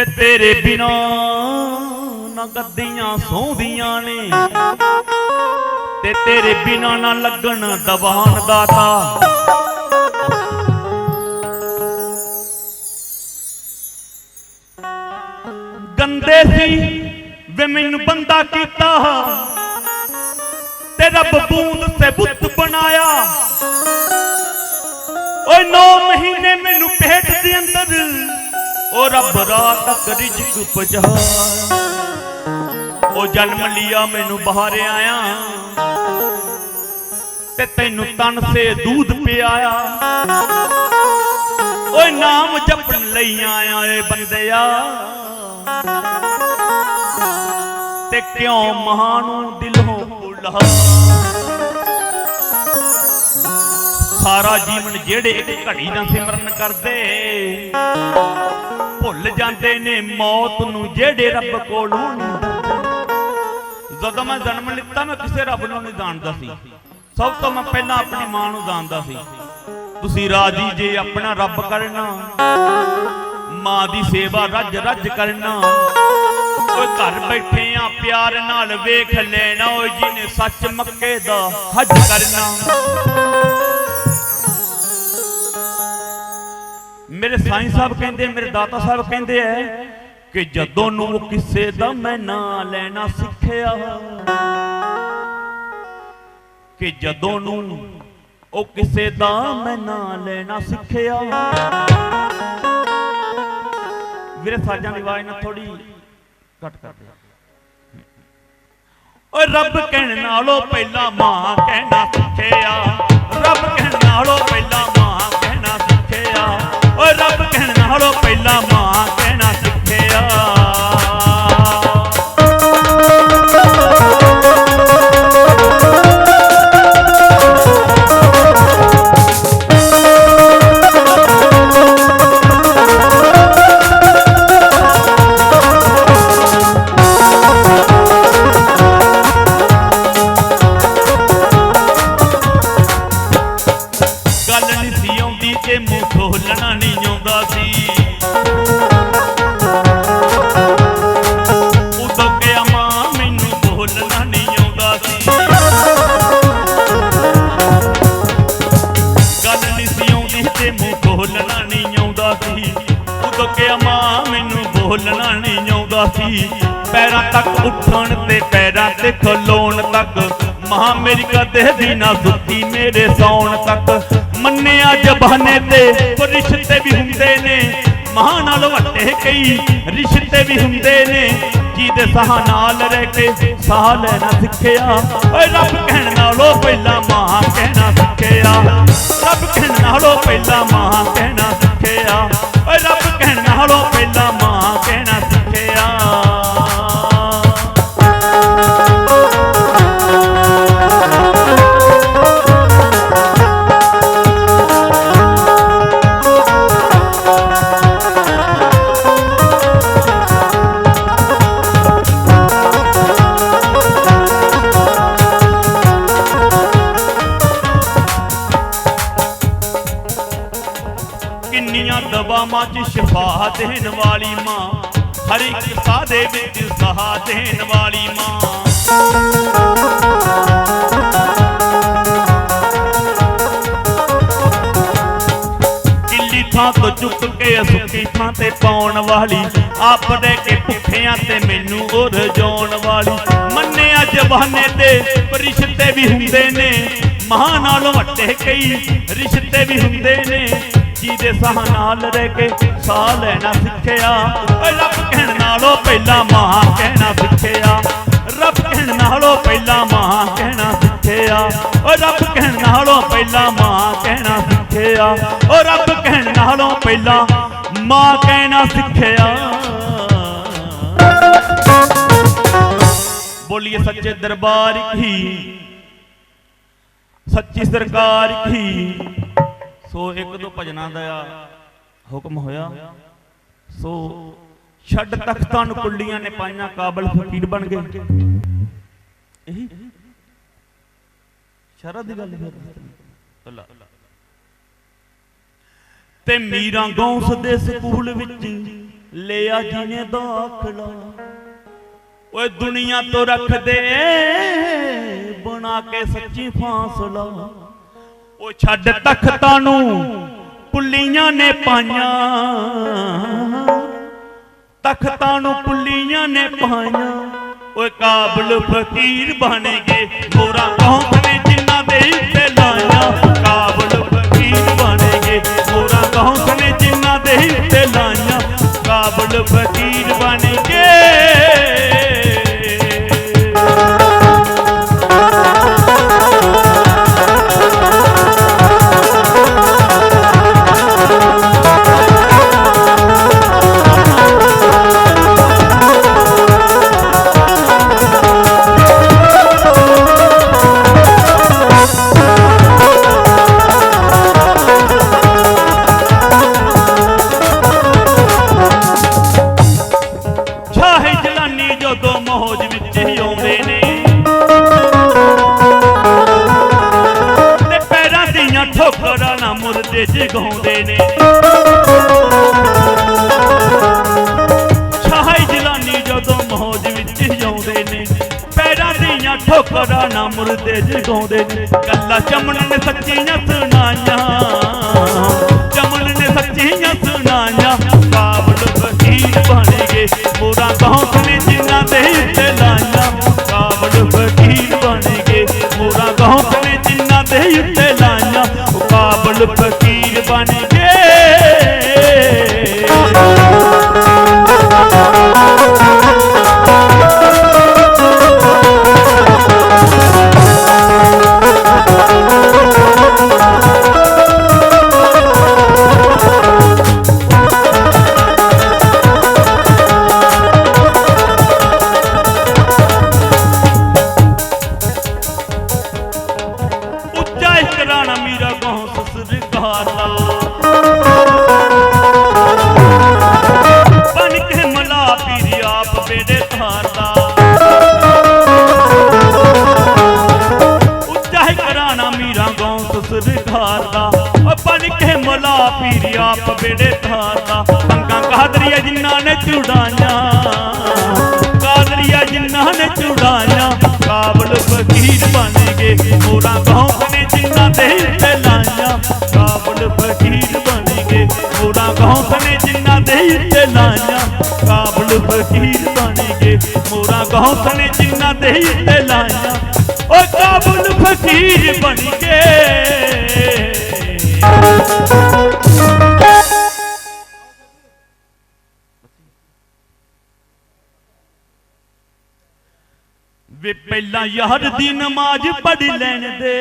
ਵੇ ਤੇਰੇ ਬਿਨਾ ਨਾ ਗੱਦੀਆਂ ਸੌਂਦੀਆਂ ਨੇ। ਤੇ ਤੇਰੇ ਬਿਨਾ ਨਾ ਲੱਗਣ ਦਵਾਨ ਦਾਤਾ। ਗੰਦੇ ਸੀ ਵੇ ਮੈਨੂੰ ਬੰਦਾ ਕੀਤਾ। ਤੇ ਰੱਬ ਬੂੰਦ ਸੇ ਬੁੱਤ ਬਣਾਇਆ। ਓਏ 9 ਮਹੀਨੇ ਮੈਨੂੰ ਪੇਟ ਦੇ ਅੰਦਰ ਉਹ ਰੱਬ ਰਾਤ ਤੱਕ ਰਿਜਕ ਪਜਾ ਓ ਜਨਮ ਲਿਆ, ਮੈਨੂੰ ਬਾਹਰ ਆਇਆ। ਤੇ ਤੈਨੂੰ ਤਨ ਸੇ ਦੂਧ ਪਿਆਇਆ। ਓਏ ਨਾਮ ਜਪਣ ਲਈ ਆਇਆ ਏ ਬੰਦਿਆ। ਤੇ ਕਿਉਂ ਮਹਾਨੂ ਦਿਲੋਂ ਭੁੱਲਾ। ਸਾਰਾ ਜੀਵਨ ਜਿਹੜੇ ਇੱਕ ਘੜੀ ਦਾ ਸਿਮਰਨ ਕਰਦੇ। ਭੁੱਲ ਜਾਂਦੇ ਨੇ ਮੌਤ ਨੂੰ, ਜਿਹੜੇ ਰੱਬ ਕੋਲੋਂ ਜਦੋਂ ਮੈਂ ਜਨਮ ਲਿੱਤਾ, ਮੈਂ ਕਿਸੇ ਰੱਬ ਨੂੰ ਨਹੀਂ ਜਾਣਦਾ ਸੀ। ਸਭ ਤੋਂ ਮੈਂ ਪਹਿਲਾਂ ਆਪਣੀ ਮਾਂ ਨੂੰ ਜਾਣਦਾ ਸੀ। ਤੁਸੀਂ ਰਾਜੀ ਜੇ ਆਪਣਾ ਰੱਬ ਕਰਨਾ, ਮਾਂ ਦੀ ਸੇਵਾ ਰੱਜ ਰੱਜ ਕਰਨਾ। ਓਏ ਘਰ ਬੈਠੇ ਆ, ਪਿਆਰ ਨਾਲ ਵੇਖ ਲੈਣਾ ਓਏ, ਜਿਹਨੇ ਸੱਚ ਮੱਕੇ ਦਾ ਹੱਜ ਕਰਨਾ। ਮੇਰੇ ਸਾਈਂ ਸਾਹਿਬ ਕਹਿੰਦੇ, ਮੇਰੇ ਦਾਤਾ ਸਾਹਿਬ ਕਹਿੰਦੇ ਐ ਕਿ ਜਦੋਂ ਨੂੰ ਕਿਸੇ ਦਾ ਮੈਂ ਨਾਂ ਲੈਣਾ ਸਿੱਖਿਆ, ਕਿ ਜਦੋਂ ਨੂੰ ਉਹ ਕਿਸੇ ਦਾ ਮੈਂ ਨਾਂ ਲੈਣਾ ਸਿੱਖਿਆ। ਵੀਰੇ, ਸਾਜਾਂ ਦੀ ਆਵਾਜ਼ ਨਾਲ ਥੋੜੀ ਘੱਟ ਕਰ ਦੇ ਓਏ, ਰੱਬ ਕਹਿਣ ਨਾਲੋਂ ਪਹਿਲਾਂ ਮਾਂ ਕਹਿਣਾ ਸਿੱਖਿਆ। ਰੱਬ ਕਹਿਣ ਨਾਲੋਂ ਨਾਲੋਂ ਪੈਰਾਂ ਤੱਕ ਉੱਠਣ ਤੇ ਪੈਰਾਂ ਤੇ ਖਲੋਣ ਤੱਕ। ਮਾਂ ਮੇਰੀ ਕਦੇ ਵੀ ਨਾ ਸੁੱਤੀ, ਮੇਰੇ ਸੌਣ ਤੱਕ। ਮੰਨਿਆ ਜ਼ਬਾਨੇ ਤੇ ਪਰ ਰਿਸ਼ਤੇ ਵੀ ਹੁੰਦੇ ਨੇ। ਮਾਂ ਨਾਲ ਵੱਡੇ ਕਈ ਰਿਸ਼ਤੇ ਵੀ ਹੁੰਦੇ ਨੇ। ਜਿਹਦੇ ਸਾਹ ਨਾਲ ਰਹਿ ਕੇ ਸਾਹ ਲੈਣਾ ਸਿੱਖਿਆ। ਓਏ ਰੱਬ ਕਹਿਣ ਨਾਲੋਂ ਪਹਿਲਾਂ ਮਾਂ ਕਹਿਣਾ ਸਿੱਖਿਆ। ਰੱਬ ਕਹਿਣ ਨਾਲੋਂ ਪਹਿਲਾਂ ਮਾਂ ਕਹਿਣਾ ਸਿੱਖਿਆ। ਓਏ ਰੱਬ ਕਿੰਨੀਆਂ ਦਵਾਵਾਂ 'ਚ ਸ਼ਿਫਾ ਦੇਣ ਵਾਲੀ ਮਾਂ, ਹਰ ਇੱਕ ਸਾਹ ਦੇ ਵਿੱਚ ਸਹਾ ਦੇਣ ਵਾਲੀ ਮਾਂ। ਗਿੱਲੀ ਥਾਂ ਤੋਂ ਚੁੱਕ ਕੇ ਸੁੱਕੀ ਥਾਂ ਤੇ ਪਾਉਣ ਵਾਲੀ ਆਪ ਦੇ ਕੇ ਭੁੱਖਿਆਂ ਤੇ ਮੈਨੂੰ ਉਹ ਰਜਾਉਣ ਵਾਲੀ। ਮੰਨਿਆ ਜਵਾਨੇ ਤੇ ਰਿਸ਼ਤੇ ਵੀ ਹੁੰਦੇ ਨੇ ਮਹਾਂ ਨਾਲੋਂ ਵੱਡੇ ਕਈ ਰਿਸ਼ਤੇ ਵੀ ਹੁੰਦੇ ਨੇ। ਦੇ ਸਾਹ ਨਾਲ ਰਹਿ ਕੇ ਸਾਹ ਲੈਣਾ ਸਿੱਖਿਆ। ਓਏ ਰੱਬ ਕਹਿਣ ਨਾਲੋਂ ਪਹਿਲਾਂ ਮਾਂ ਕਹਿਣਾ ਸਿੱਖਿਆ। ਰੱਬ ਕਹਿਣ ਨਾਲੋਂ ਪਹਿਲਾਂ ਮਾਂ ਕਹਿਣਾ ਸਿੱਖਿਆ। ਓ ਰੱਬ ਕਹਿਣ ਨਾਲੋਂ ਪਹਿਲਾਂ ਮਾਂ ਕਹਿਣਾ ਸਿੱਖਿਆ। ਓ ਰੱਬ ਕਹਿਣ ਨਾਲੋਂ ਪਹਿਲਾਂ ਮਾਂ ਕਹਿਣਾ ਸਿੱਖਿਆ। ਬੋਲੀਏ ਸੱਚੇ ਦਰਬਾਰ ਕੀ? ਸੱਚੀ ਸਰਕਾਰ ਕੀ? ਸੋ ਇੱਕ ਦੋ ਭਜਨਾਂ ਦਾ ਹੁਕਮ ਹੋਇਆ। ਸੋ ਛੱਡ ਤਖਤਾਂ ਨੂੰ ਕੁੱਲੀਆਂ ਨੇ ਪਾਈਆਂ ਕਾਬਲ ਫਕੀਰ ਬਣ ਗਏ। ਇਹੀ ਸ਼ਰਤ ਦੀ ਗੱਲ ਹੈ। ਅੱਲਾ। ਤੇ ਮੀਰਾਂ ਗੌਂਸ ਦੇ ਸਕੂਲ ਵਿੱਚ ਲਿਆ ਜਿਹਨੇ ਦਾਖਲਾ। ਓਏ ਦੁਨੀਆ ਤੋਂ ਰੱਖ ਦੇ ਬਣਾ ਕੇ ਸੱਚੀ ਫਾਸਲਾ। ਉਹ ਛੱਡ ਤਖਤਾਂ ਨੂੰ, ਪੁੱਲੀਆਂ ਨੇ ਪਾਈਆਂ। ਤਖਤਾਂ ਨੂੰ ਪੁੱਲੀਆਂ ਨੇ ਪਾਈਆਂ। ਓਏ ਕਾਬਲ ਫਕੀਰ ਬਣ ਗਏ ਮੋਰਾ ਕੌਮ ਨੇ ਜਿਨ੍ਹਾਂ ਦੇ ਉੱਤੇ ਲਾਇਆ ਕਾਬਲ ਫਕੀਰ ਬਣ ਗਏ ਮੋਰਾ ਕੌਮ ਨੇ ਜਿਨ੍ਹਾਂ ਦੇ ਉੱਤੇ ਲਾਇਆ ਕਾਬਲ ਫਕੀਰ ਬਣ ਦੀਆਂ ਠੋਕਰਾਂ ਮੁਰਦੇ ਜਗਾਉਂਦੇ ਨੇ। ਗੱਲਾਂ ਚਮਨ ਨੇ ਸੱਚੀਆਂ ਸੁਣਾਈਆਂ। ਚਮਨ ਨੇ ਸੱਚੀਆਂ ਸੁਣਾਈਆਂ। ਕਾਬਲ ਫਕੀਰ ਬਣ ਗਏ। ਮੋਰਾ ਕੌਂਸ ਨੇ ਜਿਨ੍ਹਾਂ ਦੇ ਉੱਤੇ ਲਾਈਆਂ। ਕਾਬਲ ਫਕੀਰ ਬਣ ਗਏ। ਮੋਰਾ ਕੌਂਸ ਨੇ ਜਿਨ੍ਹਾਂ ਦੇ ਉੱਤੇ ਲਾਈਆਂ। ਕਾਬਲ ਫਕੀਰ ਬਣ ਗਏ। ਇਕਰਾਣਾ ਮੀਰਾ ਗਾਉਂ ਸਸਰ ਗਾਲਾ ਬਨ ਕੇ ਮਲਾ ਪੀਰ ਆਪ ਬੇੜੇ ਧਾਰਦਾ ਪੰਗਾ ਕਾਦਰੀਆ ਜਿਨ੍ਹਾਂ ਨੇ ਚੁੜਾਈਆਂ। ਕਾਦਰੀਆ ਜਿਨ੍ਹਾਂ ਨੇ ਚੁੜਾਈਆਂ, ਕਾਬਲ ਫਕੀਰ ਬਣ ਗਏ। ਮੋਰਾ ਗੌਂਸ ਨੇ ਜਿਨ੍ਹਾਂ ਦੇ ਉੱਤੇ ਲਾਈਆਂ, ਕਾਬਲ ਫਕੀਰ ਬਣ ਗਏ। ਮੋਰਾ ਗੌਂਸ ਨੇ ਜਿਨ੍ਹਾਂ ਦੇ ਉੱਤੇ ਲਾਈਆਂ, ਕਾਬਲ ਫਕੀਰ ਬਣ ਗਏ। ਮੋਰਾ ਗੌਂਸ ਨੇ ਜਿਨ੍ਹਾਂ ਦੇ ਉੱਤੇ ਲਾਈਆਂ। ਓ ਬਣ ਗਏ ਵੇ ਪਹਿਲਾਂ ਯਾਰ ਦੀ ਨਮਾਜ਼ ਪੜ ਲੈਣ ਦੇ।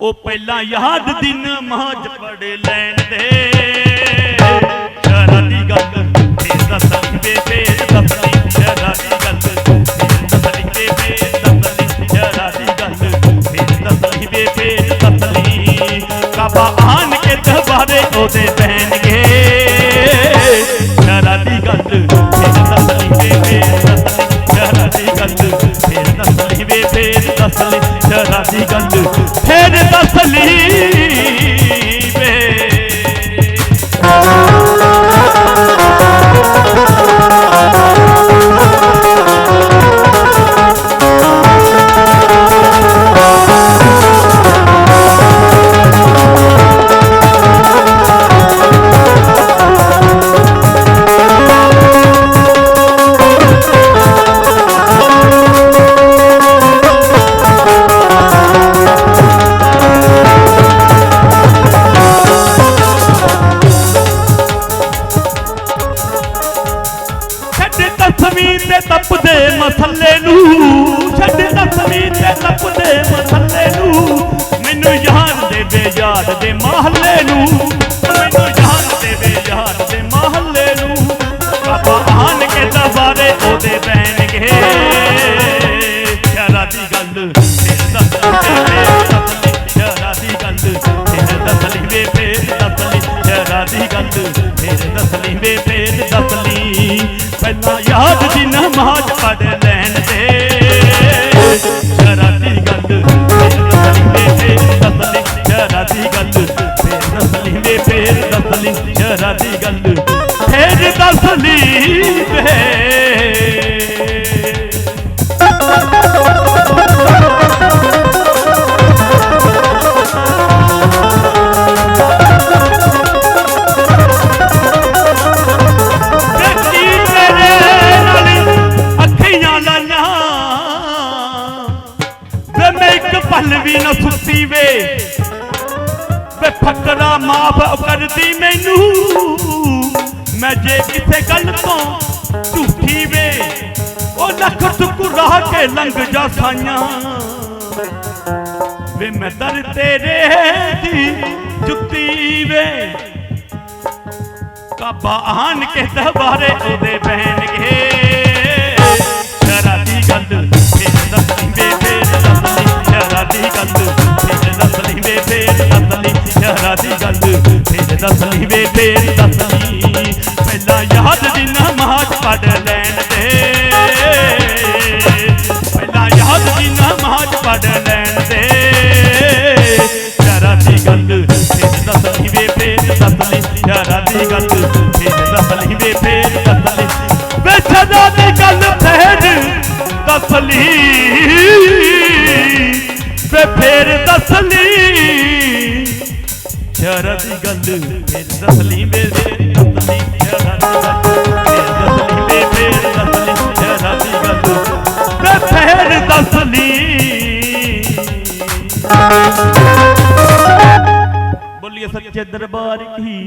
ਉਹ ਪਹਿਲਾਂ ਯਾਦ ਦੀ ਨਮਾਜ਼ ਪੜ ਲੈਣ ਦੇ। ਸ਼ਰਾ ਦੀ ਗੱਲ ਫੇਰ ਦੱਸਣੀ ਵੇ ਫੇਰ ਦੱਸਣੀ ਦੱਸਣੀ ਵੇ ਫੇਰ ਦੱਸਣੀ ਕਾਬਾ ਆਣ ਕੇ ਦਰਬਾਰੇ ਉਹਦੇ ਬਹਿਣਗੇ ਨਮਾਜ਼ ਪਲ ਨਾ ਸੁੱਤੀ ਵੇ ਵੇ ਫਕਰਾ ਮਾਫ ਕਰਦੀ ਮੈਨੂੰ। ਮੈਂ ਜੇ ਕਿਸੇ ਗੱਲ ਤੋਂ ਝੂਠੀ ਵੇ ਉਹ ਲੱਖ ਟੁਕੜਾ ਕੇ ਲੰਘ ਜਾ ਸਾਈਆਂ। ਵੇ ਮੈਂ ਦਰ ਤੇਰੇ ਦੀ ਜੁੱਤੀ ਵੇ ਕਾਬਾ ਆਣ ਕੇ ਦਬਾਰੇ ਉਹਦੇ ਬਹਿਣਗੇ। ਸ਼ਰਾ ਦੀ ਗੱਲ ਦੱਸੀ ਸ਼ਰਾ ਦੀ ਗੱਲ ਫੇਰ ਦੱਸੀ ਵੇ ਫੇਰ ਦੱਸੀ ਪਹਿਲਾਂ ਯਾਦ ਦੀ ਨਮਾਜ਼ ਪੜ ਲੈਣ ਦੇ। ਪਹਿਲਾਂ ਯਾਦ ਦੀ ਨਮਾਜ਼ ਪੜ ਲੈਣ ਦੇ। ਸ਼ਰਾ ਦੀ ਗੱਲ ਫੇਰ ਦੱਸੀ ਵੇ ਫੇਰ ਦੱਸੀ ਸ਼ਰਾ ਦੀ ਗੱਲ ਫੇਰ ਦੱਸੀ ਵੇ ਫੇਰ ਦੱਸੀ ਵੇ ਸ਼ਰਾ ਦੀ ਗੱਲ ਫੇਰ ਦੱਸਲੀ ਵੇ ਸ਼ਰਾ ਦੀ ਗੱਲ ਫੇਰ ਦੱਸਲੀ ਵੇ ਫੇਰ ਦੱਸਲੀ ਦੀ ਗੱਲ ਫੇਰ ਦੱਸਲੀ ਵੇ ਫੇਰ ਦੱਸਲੀ ਦੀ ਗੱਲ ਵੇ ਫੇਰ ਦੱਸਲੀ ਬੋਲੀਏ ਸੱਚੇ ਦਰਬਾਰ ਕੀ?